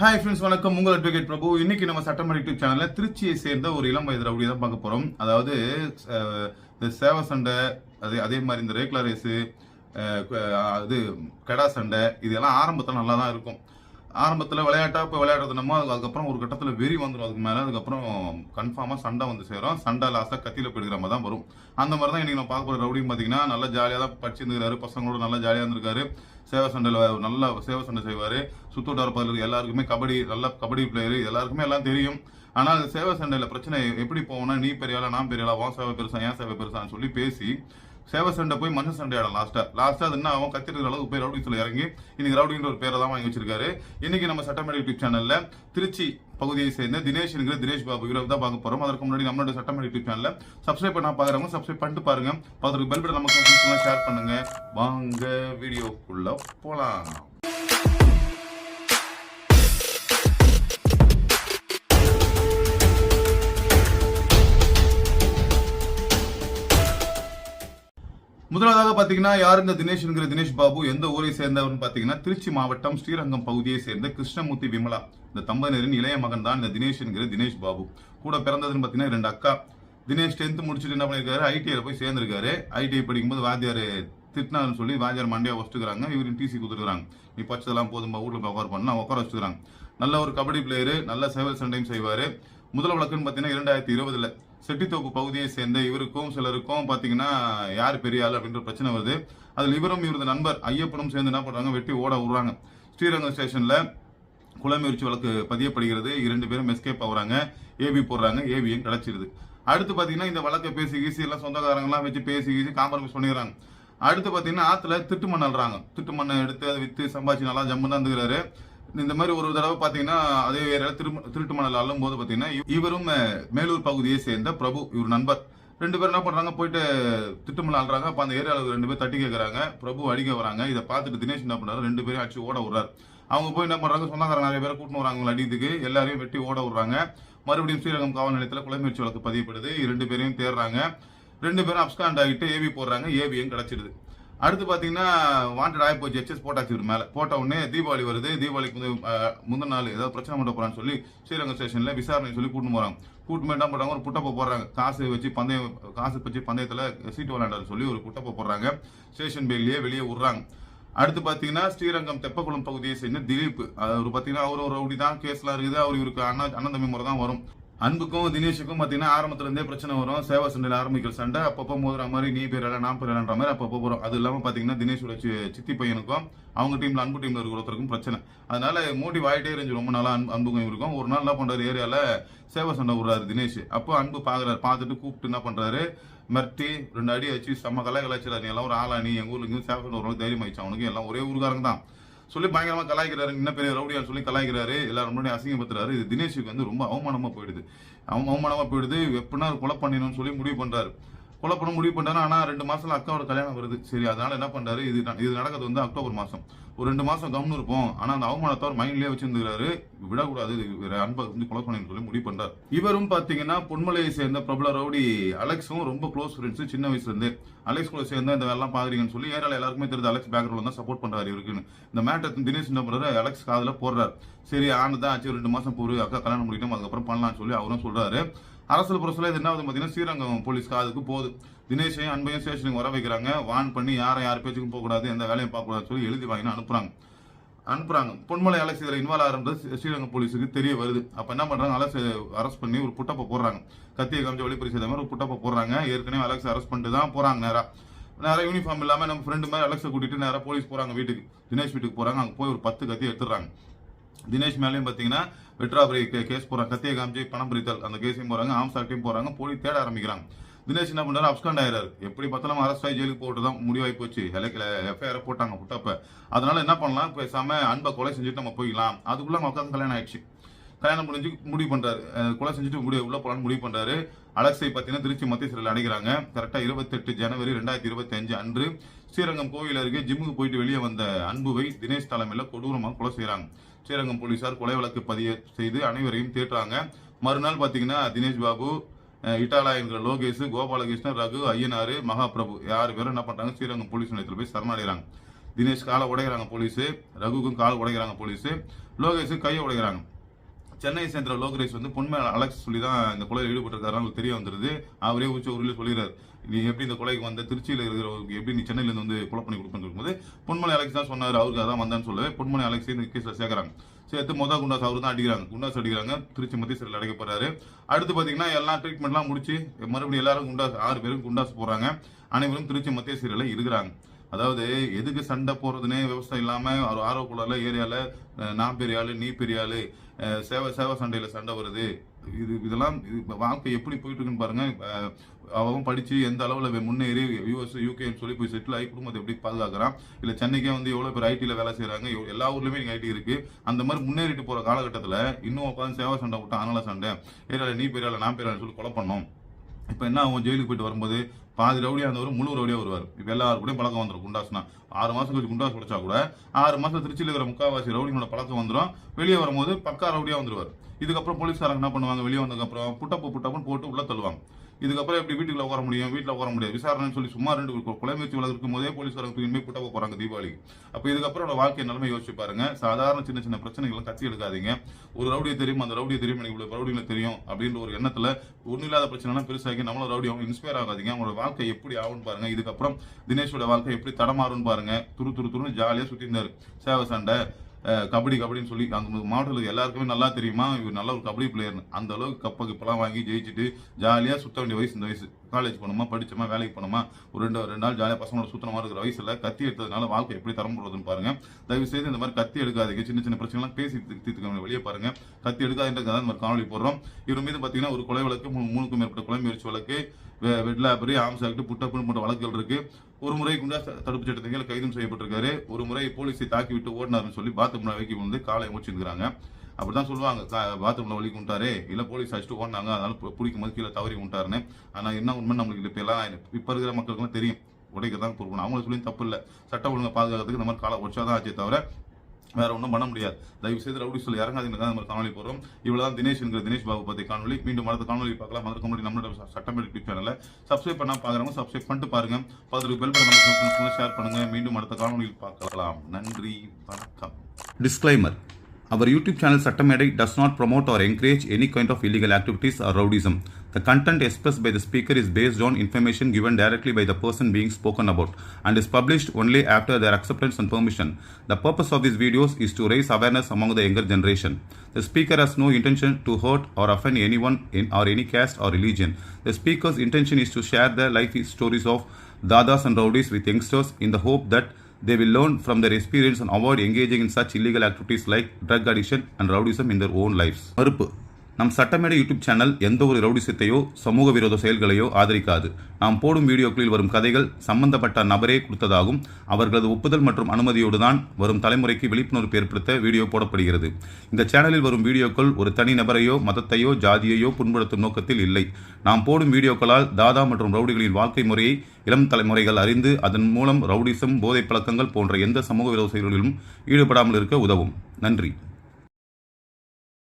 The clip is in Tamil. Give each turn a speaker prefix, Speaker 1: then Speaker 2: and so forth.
Speaker 1: ஹாய் ஃப்ரெண்ட்ஸ் வணக்கம். உங்கள் அட்வொகேட் பிரபு. இன்னைக்கு நம்ம சட்டமன்ற யூடியூப் சேனலில் திருச்சியை சேர்ந்த ஒரு இளம் வயது ரவுடி தான் பார்க்க போகிறோம் அதாவது இந்த சேவை சண்டை அதே அதே மாதிரி இந்த ரேக்லா ரேஸு அது கெடா சண்டை இதெல்லாம் ஆரம்பத்தில் நல்லா தான் இருக்கும். ஆரம்பத்தில் விளையாட்டா இப்போ விளையாடுறது நம்ம அதுக்கு- அதுக்கப்புறம் ஒரு கட்டத்தில் வெறி வந்துடும் அதுக்கு மேலே அதுக்கப்புறம் கன்ஃபார்மாக சண்டை வந்து சேரும். சண்டை லாஸ்ட்டாக கத்தியில் போயிடுற மாதிரி தான் வரும். அந்த மாதிரி தான் இன்றைக்கி நான் பார்க்க போகிற ரவுடியும் பார்த்தீங்கன்னா நல்லா ஜாலியாக தான் படிச்சிருந்துருக்காரு. பசங்களோட நல்லா ஜாலியாக இருந்திருக்காரு. சேவை சண்டையில் நல்லா சேவை சண்டை செய்வார். சுத்தோட்டார பகுதியில் எல்லாருக்குமே கபடி நல்ல கபடி பிளேயர் எல்லாருக்குமே எல்லாம் தெரியும். ஆனால் அந்த சேவை சண்டையில் பிரச்சனை எப்படி போவோம்னா நீ பெரியாளா நான் பெரியாளா உன் சேவை பெருசா ஏன் சேவை பெருசான்னு சொல்லி பேசி சேவை சண்டை போய் மனுஷன் சண்டை ஆடும் லாஸ்டா லாஸ்டா அது என்ன அவன் கத்திருக்கிற அளவுக்கு போய் ரவுடி சொல்லி இறங்கி இன்னைக்கு ரவுடின்ற ஒரு பேரை தான் வாங்கி வச்சிருக்காரு. இன்னைக்கு நம்ம சட்டமேடை யூடியூப் சேனல்ல திருச்சி பகுதியை சேர்ந்த தினேஷ் என்கிற தினேஷ் பாபு இவரை தான் பார்க்க போறோம். அதற்கு முன்னாடி நம்மளோட சட்டமேடை யூடியூப் சேனல்ல சப்ஸ்கிரைப் பண்ணா பாக்குறவங்க சப்ஸ்கிரைப் பண்ணிட்டு பாருங்க. பார்த்துட்டு பெல் பட்டன் நமக்கு ஷேர் பண்ணுங்க. வாங்க வீடியோக்குள்ள போலாம். முதலாவதாக பாத்தீங்கன்னா யார் இந்த தினேஷ்ங்கிற தினேஷ் பாபு? எந்த ஊரை சேர்ந்தவர்னு பாத்தீங்கன்னா திருச்சி மாவட்டம் ஸ்ரீரங்கம் பகுதியை சேர்ந்த கிருஷ்ணமூர்த்தி விமலா. இந்த தம்பதியரின் இளைய மகன் தான் இந்த தினேஷ்ங்கிற தினேஷ் பாபு. கூட பிறந்ததுன்னு பாத்தீங்கன்னா ரெண்டு அக்கா. தினேஷ் டென்த் முடிச்சுட்டு என்ன பண்ணிருக்காரு? ஐடிஐல போய் சேர்ந்திருக்காரு. ஐடிஐ படிக்கும்போது வாத்தியார் திட்டினார்னு சொல்லி வாத்தியார் மண்டையை வச்சுக்கிறாங்க இவரின் டிசி கொடுத்துருக்காங்க நீ பச்சதெல்லாம் போதும்பா வீட்டில் போய் உட்கார் பண்ணா உட்கார வச்சுக்கிறாங்க. நல்ல ஒரு கபடி பிளேயரு நல்ல சேவல் சண்டையும் செய்வாரு. முதல் வழக்குன்னு பார்த்தீங்கன்னா இரண்டாயிரத்தி இருபதுல. செட்டித்தோப்பு பகுதியை சேர்ந்த இவருக்கும் சிலருக்கும் பார்த்தீங்கன்னா யார் பெரிய ஆள் அப்படின்ற பிரச்சனை வருது. அதில் இவரும் இவரது நண்பர் ஐயப்பனும் சேர்ந்து என்ன பண்றாங்க வெட்டி ஓட விடுறாங்க ஸ்ரீரங்கம் ஸ்டேஷன்ல குளமுயற்சி வழக்கு பதியப்படுகிறது. இரண்டு பேரும் எஸ்கேப் ஆகுறாங்க. ஏபி போடுறாங்க. ஏபியும் கிடைச்சிருது அடுத்து பார்த்தீங்கன்னா இந்த வழக்கை பேசி கீசி எல்லாம் சொந்தக்காரங்களாம் வச்சு பேசி கீசி காம்ப்ரமைஸ் பண்ணிடுறாங்க. அடுத்து பார்த்தீங்கன்னா ஆற்றுல திட்டு மண் அல்றாங்க திட்டு மண்ணை எடுத்து அதை விற்று சம்பாதிச்சு நல்லா ஜம்மு தான் இருந்துக்கிறாரு. இந்த மாதிரி ஒரு தடவை பார்த்தீங்கன்னா அதே வேற திரு திருட்டு மணல் அள்ளும் போது பார்த்தீங்கன்னா இவரும் மேலூர் பகுதியை சேர்ந்த பிரபு இவர் நண்பர். ரெண்டு பேரும் என்ன பண்றாங்க போயிட்டு திட்டுமலை ஆள்றாங்க. அப்ப அந்த ஏரியாவில் ரெண்டு பேர் தட்டி கேட்கறாங்க பிரபு அடிக்க வராங்க. இதை பார்த்துட்டு தினேஷ் என்ன பண்றாரு ரெண்டு பேரும் அடிச்சு ஓட விடுறாரு. அவங்க போய் என்ன பண்றாங்க சொந்தக்காரங்க நிறைய பேர் கூட்டின்னு வராங்க அவங்களை அடிக்கிறதுக்கு. எல்லாரையும் வெட்டி ஓட விடுறாங்க. மறுபடியும் ஸ்ரீரங்கம் காவல் நிலையத்தில் குலைமுயற்சி வழக்கு பதியப்படுது. ரெண்டு பேரையும் தேடுறாங்க ரெண்டு பேரும் அப்ஸ்காண்ட் ஆகிட்டு ஏவி போடுறாங்க. ஏவியும் கிடைச்சிடுது. அடுத்து பார்த்தீங்கன்னா வாண்டட் ஆகி போச்சு எச்எஸ் போட்டாச்சு இவர் மேலே. போட்ட உடனே தீபாவளி வருது தீபாவளிக்கு வந்து முந்தின நாள் ஏதாவது பிரச்சனை பண்ண போறான்னு சொல்லி ஸ்ரீரங்கம் ஸ்டேஷனில் விசாரணை சொல்லி கூட்டின்னு போறாங்க. கூட்டு என்ன பண்ணுறாங்க ஒரு புட்டப்பை போடுறாங்க. காசு வச்சு பந்தயம் காசு வச்சு பந்தயத்தில் சீட்டு விளையாண்டாரு சொல்லி ஒரு புட்டப்பை போடுறாங்க. ஸ்டேஷன் பெயிலே வெளியே விடுறாங்க. அடுத்து பார்த்தீங்கன்னா ஸ்ரீரங்கம் தெப்பக்குளம் பகுதியை சேர்ந்த திலீப். அவர் பார்த்தீங்கன்னா அவர் ஒரு அப்படிதான் தான் கேஸ்லாம் இருக்குது. அவர் இவருக்கு அண்ணா அண்ணன் தம்பி முறை தான் வரும். அன்புக்கும் தினேஷுக்கும் பார்த்தீங்கன்னா ஆரம்பத்துலேருந்தே பிரச்சனை வரும். சேவா சண்டையில் ஆரம்பிக்கிற சண்டை அப்பப்போ மோதுற மாதிரி நீ பேர் நான் பேரன்ற மாதிரி அப்பப்போ போகிறோம் அது இல்லாமல் பார்த்தீங்கன்னா தினேஷோட சி- சித்தி பையனுக்கும் அவங்க டீம்ல அன்பு டீம்ல இருக்கிற ஒருத்தருக்கும் பிரச்சனை. அதனால மோட்டிவ் ஆகிட்டே இருந்துச்சு. ரொம்ப நாளா அன்பு அன்புக்கும் இருக்கும் ஒரு நாள் என்ன பண்றாரு ஏரியால சேவா சண்டை விடுறாரு தினேஷ். அப்போ அன்பு பாக்குறாரு. பார்த்துட்டு கூப்பிட்டு என்ன பண்றாரு மிரட்டி ரெண்டு அடி வச்சு செம்ம கலை கலாச்சாரம் நீ எல்லாம் ஒரு ஆளா நீ எங்க ஊர்ல இருந்து சேவை சண்டை ஒரு தைரியம் ஆயிடுச்சு அவனுக்கு எல்லாம் ஒரே ஊருக்காரங்க தான். சொல்லி பயங்கரமா கலாய்க்கிறாரு. என்ன பெரிய ரவுடியான்னு சொல்லி கலாய்க்கிறாரு. எல்லாரும் முன்னாடி அசிங்கப்படுத்துறாரு. இது தினேஷுக்கு வந்து ரொம்ப அவமானமா போயிடுது. அவன் அவமானமா போயிடுது. எப்படின்னா கொலை பண்ணிடணும்னு சொல்லி முடிவு பண்றாரு. கொலை பண்ண முடிவு பண்றாரு ஆனா ரெண்டு மாசத்துல அக்காவோட கல்யாணம் வருது. சரி அதனால என்ன பண்றாரு? இது இது நடக்கிறது வந்து அக்டோபர் மாசம். ஒரு ரெண்டு மாசம் கம்னு இருப்போம். ஆனா அந்த அவமானத்தை அவர் மைண்ட்லயே வச்சிருந்துக்கிறாரு. விடக்கூடாது. அன்பை வந்து கொலை பண்ணணும்னு சொல்லி முடிவு பண்றாரு. இவரும் பாத்தீங்கன்னா பொன்மலையை சேர்ந்த பிரபல ரவுடி அலெக்ஸும் ரொம்ப க்ளோஸ் ஃப்ரெண்ட்ஸ் சின்ன வயசுல இருந்து. அலெக்ஸ் கூட சேர்ந்தா இந்த வேலைலாம் பாக்குறீங்கன்னு சொல்லி ஏரியால எல்லாருக்குமே தெரிஞ்சு அலெக்ஸ் பேக்ரவுண்ட் தான் சப்போர்ட் பண்றாரு இவருக்குன்னு. இந்த மேட்டர் தினேஷ் என்ன பண்றாரு? அலெக்ஸ் காதில் போடுறாரு. சரி ஆனதான் ஆச்சு. ரெண்டு மாசம் போரு. அக்கா கல்யாணம் முடிக்கணும் அதுக்கப்புறம் பண்ணலாம்னு சொல்லி அவரும் சொல்றாரு. அரசு புரசல இது என்ன ஆகுது பார்த்தீங்கன்னா ஸ்ரீரங்கம் போலீஸ் காதுக்கு போகுது. தினேஷையும் அன்பையும் ஸ்டேஷனுக்கு வர வைக்கிறாங்க. வான் பண்ணி யாரை யார் பேச்சுக்கும் போகக்கூடாது எந்த வேலையும் பார்க்கக்கூடாதுன்னு சொல்லி எழுதி வாங்கினா அனுப்புறாங்க. அனுப்புறாங்க. பொன்மலை அலசி இதில் இன்வால்வ் ஆகிறது ஸ்ரீரங்கம் போலீஸுக்கு தெரிய வருது. அப்போ என்ன பண்ணுறாங்க அலசு அரெஸ்ட் பண்ணி ஒரு புட்டப்பை போடுறாங்க. கத்தியை காமிச்சு வழிப்பறி செய்த மாதிரி ஒரு புட்டப்பை போடுறாங்க. ஏற்கனவே அலெக்ஸ் அரெஸ்ட் பண்ணிட்டு தான் போகிறாங்க நேராக நேராக யூனிஃபார்ம் இல்லாமல் நம்ம ஃப்ரெண்டு மாதிரி அலெக்ஸை கூட்டிட்டு நேராக போலீஸ் போகிறாங்க வீட்டுக்கு. தினேஷ் வீட்டுக்கு போகிறாங்க அங்கே போய் ஒரு பத்து கத்தி எடுத்துடுறாங்க. தினேஷ் மேலேயும் பார்த்தீங்கன்னா வெட்ராபரி கேஸ் போறாங்க. கத்தியை காமிச்சு பணம் பிரித்தல் அந்த கேஸையும் போறாங்க. ஆம்ஸ் ஆக்டையும் போறாங்க. போலீஸ் தேட ஆரம்பிக்கிறாங்க. தினேஷ் என்ன பண்ணுறாரு அப்ஸ்காண்ட் ஆயிராரு எப்படி பார்த்தாலும் அரசு ஆகி ஜெயிலுக்கு போட்டு தான் முடிவாகி போச்சு. எஃப்ஐஆர் போட்டாங்க புட்டப்ப. அதனால என்ன பண்ணலாம்? பேசாம அன்பை கொலை செஞ்சுட்டு நம்ம போய்க்கலாம் அதுக்குள்ள அவங்க உட்காந்து கல்யாணம் ஆயிடுச்சு. கல்யாணம் முடிஞ்சு முடிவு பண்றாரு. கொலை செஞ்சுட்டு முடிவு உள்ள போலான்னு முடிவு பண்றாரு. அலெக்ஸை பார்த்தீங்கன்னா திருச்சி மத்திய சிறையில் அடைக்கிறாங்க. கரெக்டாக இருபத்தெட்டு ஜனவரி ரெண்டாயிரத்தி இருபத்தி அஞ்சு அன்று ஸ்ரீரங்கம் கோவில் அருகே ஜிம்முக்கு போயிட்டு வெளியே வந்த அன்புவை தினேஷ் தலைமையில் கொடூரமாக கொலை செய்கிறாங்க ஸ்ரீரங்கம் போலீசார் கொலை வழக்கு பதிய செய்து அனைவரையும் தேற்றாங்க. மறுநாள் பார்த்தீங்கன்னா தினேஷ் பாபு இட்டாலா என்கிற லோகேஷ் கோபாலகிருஷ்ணன் ரகு ஐயனாறு மகாபிரபு யார் பேரும் என்ன பண்றாங்க? ஸ்ரீரங்கம் போலீஸ் நிலையத்தில் போய் சரணடைகிறாங்க. தினேஷ் காலை உடைகிறாங்க போலீஸ் ரகுக்கும் கால் உடைகிறாங்க போலீஸ் லோகேஷு கையை உடைகிறாங்க சென்னை சேர்ந்த லோகரேஷ் வந்து பொன்மை அலெக்ஸ் சொல்லி தான் இந்த கொலையில் ஈடுபட்டிருக்காரு தெரிய வந்துருது. அவரே உச்ச ஊரில் சொல்லிடுறாரு. நீ எப்படி இந்த கொலைக்கு வந்த திருச்சியில் இருக்கிறவருக்கு எப்படி நீ சென்னையிலேருந்து வந்து கொலை பண்ணி கொடுப்பேன்னு இருக்கும்போது பொன்மலை அலெக்ஸ் தான் சொன்னார். அவருக்கு அதான் வந்தான்னு சொல்லவே பொன்மலை அலெக்ஸ் இந்த கேஸில் சேர்க்குறாங்க. சேர்த்து மொதல் குண்டாஸ் அவர் தான் அடிக்கிறாங்க. குண்டாஸ் அடிக்கிறாங்க. திருச்சி மத்திய சிறையில் அடைக்கப்படுறாரு அடுத்து பார்த்தீங்கன்னா எல்லா ட்ரீட்மெண்ட்லாம் முடிச்சு மறுபடியும் எல்லாரும் குண்டாஸ் ஆறு பேரும் குண்டாஸ் போகிறாங்க அனைவரும் திருச்சி மத்திய சிறையில் இருக்கிறாங்க. அதாவது எதுக்கு சண்டை போகிறதுனே விவசாயம் இல்லாமல் ஒரு ஆரோக்குள்ள ஏரியாவில் நான் பெரிய ஆளு நீ பெரிய ஆளு சேவை சேவை சண்டையில் சண்டை வருது. இது இதெல்லாம் இது வாழ்க்கை எப்படி போயிட்டு இருக்குன்னு பாருங்க அவன் படிச்சு எந்த அளவில் முன்னேறி யூஎஸ் யூகேன்னு சொல்லி போய் செட்டில் ஆகி குடும்பத்தை எப்படி பாதுகாக்கிறான்? இல்லை சென்னைக்கே வந்து எவ்வளோ பேர் ஐடியில் வேலை செய்கிறாங்க எல்லா ஊர்லயுமே நீங்கள் ஐடி இருக்கு. அந்த மாதிரி முன்னேறிட்டு போகிற காலகட்டத்தில் இன்னும் உட்காந்து சேவை சண்டை விட்டு ஆனால சண்டை. ஏரியாவில் நீ பெரியால நான் பெரிய சொல்லி கொலை பண்ணோம். இப்போ என்ன அவங்க ஜெயிலுக்கு போயிட்டு வரும்போது பாதி ரவுடியாக இருந்தவர் முழு ரவுடியாக வருவார். இப்போ எல்லாரும் கூடயும் பழக்கம் வந்துடும் குண்டாஸ்னா ஆறு மாதம் கழிச்சு குண்டாஸ் படிச்சா கூட ஆறு மாதம் திருச்சியில் இருக்கிற முக்காவாசி ரவுடிங்களோட பழக்கம் வந்துடும் வெளியே வரும்போது பக்கா ரவுடியாக வந்துருவார். இதுக்கப்புறம் போலீஸ்காரங்க என்ன பண்ணுவாங்க? வெளியே வந்ததுக்கப்புறம் புட்டப்பு புட்டப்புன்னு போட்டு உள்ளே தள்ளுவாங்க. இதுக்கப்புறம் எப்படி வீட்டுக்குள்ள உட்கார முடியும்? வீட்டில் உட்கார முடியாது. விசாரணைன்னு சொல்லி சும்மா ரெண்டு கொ- கொலை முயற்சி வழக்கு போதே போலீஸ்காரங்க தூக்கி புட்டப்ப போறாங்க தீபாவளிக்கு. அப்போ இதுக்கப்புறம் அவரோட வாழ்க்கை நிலைமை யோசிச்சு பாருங்க. சாதாரண சின்ன சின்ன பிரச்சனைகளை கத்தி எடுக்காதீங்க. ஒரு ரவுடியை தெரியும்? அந்த ரவுடியை தெரியும்? எனக்கு இவ்வளோ ரவுடிகளை தெரியும் அப்படின்ற ஒரு எண்ணத்தில் ஒன்றும் இல்லாத பிரச்சனைலாம் பெருசாகி நம்மளும் ரவுடி அவங்க இன்ஸ்பயர் ஆகாதீங்க. அவங்களோட வாழ்க்கை எப்படி ஆகும்னு பாருங்க. இதுக்கப்புறம் தினேஷோட வாழ்க்கை எப்படி தடமாறும்னு பாருங்க. துரு துரு துருன்னு ஜாலியாக சுற்றி இருந்தாரு சேவை சண்டை. கபடி கபடின்னு சொல்லி அந்த மாவட்டத்தில் எல்லாருக்குமே நல்லா தெரியுமா? இவர் நல்ல ஒரு கபடி பிளேயர்னு அந்த அளவுக்கு கப்ப கிப்பெல்லாம் வாங்கி ஜெயிச்சுட்டு ஜாலியாக சுத்த வேண்டிய வயசு இந்த வயசு. காலேஜ் போனோமா படிச்சோமா வேலைக்கு போனோமா ஒரு ரெண்டு ரெண்டு நாள் ஜாலியாக பசங்களோட சுத்தமாக இருக்கிற வயசுல கத்தி எடுத்ததுனால வாழ்க்கை எப்படி தரம் போடுறதுன்னு பாருங்க. தயவு செய்து இந்த மாதிரி கத்தி எடுக்காதீங்க. சின்ன சின்ன பிரச்சனைலாம் பேசி தீர்த்து- தீர்த்துக்க வெளியே பாருங்க. கத்தி எடுக்காதுன்றதுக்காக இந்த மாதிரி காணொலி போடுறோம். இவர் மீது பாத்தீங்கன்னா ஒரு கொலை வழக்கு மூணுக்கும் மேற்பட்ட கொலை முயற்சி வழக்கு. வெட்லா வெட்லாபரி ஆம்ஸ் ஆக்ட் புட்டப்புன்னு போன்ற வழக்குகள் இருக்கு. ஒரு முறை குண்டா தடுப்பு சட்டத்தின் கைதும் செய்யப்பட்டிருக்காரு. ஒரு முறை போலீஸை தாக்கி விட்டு ஓடினாருன்னு சொல்லி பாத்ரூம்ல வைக்கி வந்து காலை முடிச்சிருக்காங்க அப்படிதான் சொல்லுவாங்க. கா- பாத்ரூம்ல வலிக்கு விட்டாரு இல்ல போலீஸ் அடிச்சுட்டு ஓடினாங்க. அதனால பிடிக்கும் போது கீழே தவறி கொண்டாருன்னு ஆனா என்ன உண்மை நம்மளுக்கு இப்ப எல்லாம் இப்ப இருக்கிற மக்களுக்குலாம் தெரியும். உடைக்க தான் பொறுக்கணும் அவங்கள சொல்லி தப்பு இல்லை. சட்ட ஒழுங்கை பாதுகாக்கிறதுக்கு இந்த மாதிரி காலை ஒச்சாதான் ஆச்சே தவிர வேற ஒன்றும் பண்ண முடியாது. தயவு செய்து ரவுடி சொல்லி இறங்காதீங்க. நம்ம காணொலி போகிறோம் இவ்வளோதான் தினேஷ் என்கிற தினேஷ் பாபு பற்றி காணொலி மீண்டும் அடுத்த காணொலி பார்க்கலாம். அதற்கு முன்னாடி நம்மளோட சட்டம் யூடியூப் சேனலில் சப்ஸ்கிரைப் பண்ணால் பார்க்குறவங்க சப்ஸ்கிரைப் பண்ணிட்டு பாருங்க. பதில் பெல் பட்டன் ஷேர் பண்ணுங்க. மீண்டும் அடுத்த காணொலியில் பார்க்கலாம். நன்றி. வணக்கம்.
Speaker 2: Disclaimer Our YouTube channel Sattamedai does not promote or encourage any kind of illegal activities or rowdyism. The content expressed by the speaker is based on information given directly by the person being spoken about and is published only after their acceptance and permission. The purpose of these videos is to raise awareness among the younger generation. The speaker has no intention to hurt or offend anyone in or any caste or religion. The speaker's intention is to share the life stories of dadas and rowdies with youngsters in the hope that they will learn from their experience and avoid engaging in such illegal activities like drug addiction and rowdyism in their own lives. மறுப்பு நம் சட்டமேடை யூடியூப் சேனல் எந்த ஒரு ரவுடிசத்தையோ சமூக விரோத செயல்களையோ ஆதரிக்காது. நாம் போடும் வீடியோக்களில் வரும் கதைகள் சம்பந்தப்பட்ட நபரே கொடுத்ததாகும். அவர்களது ஒப்புதல் மற்றும் அனுமதியோடுதான் வரும் தலைமுறைக்கு விழிப்புணர்வு ஏற்படுத்த வீடியோ போடப்படுகிறது. இந்த சேனலில் வரும் வீடியோக்கள் ஒரு தனி நபரையோ மதத்தையோ ஜாதியையோ புண்படுத்தும் நோக்கத்தில் இல்லை. நாம் போடும் வீடியோக்களால் தாதா மற்றும் ரவுடிகளின் வாழ்க்கை முறையை இளம் தலைமுறைகள் அறிந்து அதன் மூலம் ரவுடிசம் போதை பழக்கங்கள் போன்ற எந்த சமூக விரோத செயல்களிலும் ஈடுபடாமல் இருக்க உதவும். நன்றி.